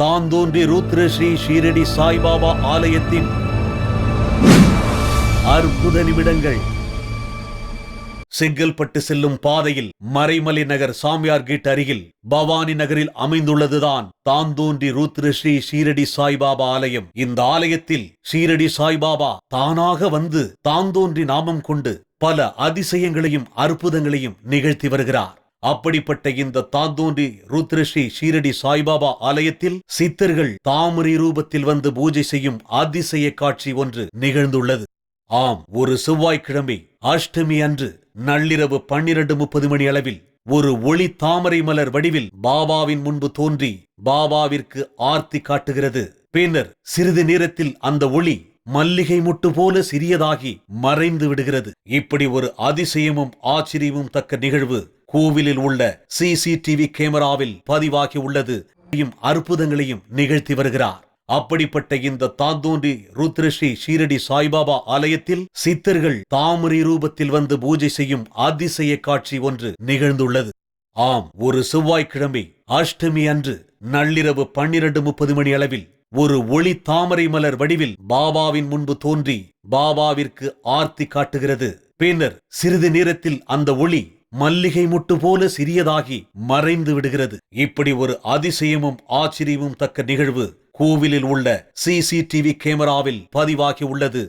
தாந்தோன்றி ரூத்ர ஸ்ரீ ஷீரடி சாய்பாபா ஆலயத்தின் அற்புத நிமிடங்கள். செங்கல்பட்டு செல்லும் பாதையில் மறைமலை நகர் சாமியார் கேட் அருகில் பவானி நகரில் அமைந்துள்ளதுதான் தாந்தோன்றி ரூத்ர ஸ்ரீ ஷீரடி சாய்பாபா ஆலயம். இந்த ஆலயத்தில் ஷீரடி சாய்பாபா தானாக வந்து தாந்தோன்றி நாமம் கொண்டு பல அதிசயங்களையும் அற்புதங்களையும் நிகழ்த்தி வருகிறார். அப்படிப்பட்ட இந்த தாந்தோன்றி ருத்ரஸ்ரீ ஷீரடி சாய்பாபா ஆலயத்தில் சித்தர்கள் தாமரை ரூபத்தில் வந்து பூஜை செய்யும் அதிசய காட்சி ஒன்று நிகழ்ந்துள்ளது. ஆம் ஒரு செவ்வாய்க்கிழமை அஷ்டமி அன்று நள்ளிரவு பன்னிரண்டு முப்பது மணி அளவில் ஒரு ஒளி தாமரை மலர் வடிவில் பாபாவின் முன்பு தோன்றி பாபாவிற்கு ஆர்த்தி காட்டுகிறது. பின்னர் சிறிது நேரத்தில் அந்த ஒளி மல்லிகை முட்டு போல சிறியதாகி மறைந்து விடுகிறது. இப்படி ஒரு அதிசயமும் ஆச்சரியமும் தக்க நிகழ்வு. கோவிலில் உள்ள சிசிடிவி கேமராவில் பதிவாகி உள்ளது. அற்புதங்களையும் நிகழ்த்தி வருகிறார். அப்படிப்பட்ட இந்த தாந்தோன்றி ருத்ரஸ்ரீ ஷீரடி சாய்பாபா ஆலயத்தில் சித்தர்கள் தாமரை ரூபத்தில் வந்து பூஜை செய்யும் அதிசய காட்சி ஒன்று நிகழ்ந்துள்ளது. ஆம் ஒரு செவ்வாய்க்கிழமை அஷ்டமி அன்று நள்ளிரவு பன்னிரண்டு முப்பது மணி அளவில் ஒரு ஒளி தாமரை மலர் வடிவில் பாபாவின் முன்பு தோன்றி பாபாவிற்கு ஆர்த்தி காட்டுகிறது. பின்னர் சிறிது நேரத்தில் அந்த ஒளி மல்லிகை முட்டு போல சிறியதாகி மறைந்து விடுகிறது. இப்படி ஒரு அதிசயமும் ஆச்சரியமும் தக்க நிகழ்வு கோவிலில் உள்ள சிசிடிவி கேமராவில் பதிவாகி உள்ளது.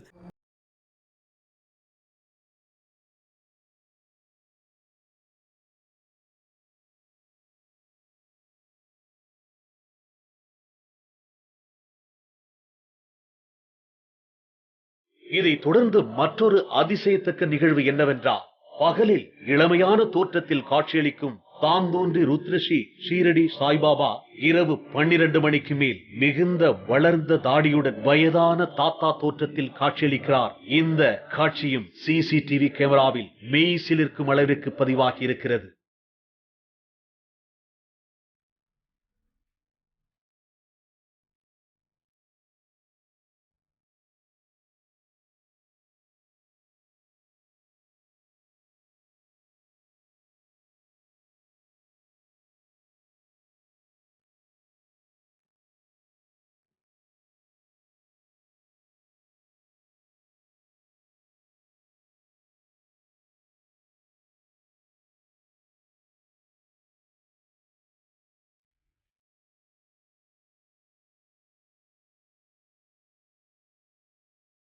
இதை தொடர்ந்து மற்றொரு அதிசயத்தக்க நிகழ்வு என்னவென்றால் பகலில் இளமையான தோற்றத்தில் காட்சியளிக்கும் தாந்தோன்றி ருத்ரஷி ஷீரடி சாய்பாபா இரவு பன்னிரண்டு மணிக்கு மேல் மிகுந்த வளர்ந்த தாடியுடன் வயதான தாத்தா தோற்றத்தில் காட்சியளிக்கிறார். இந்த காட்சியும் சிசிடிவி கேமராவில் மெய் சிலிர்க்கும் அளவிற்கு பதிவாகி இருக்கிறது.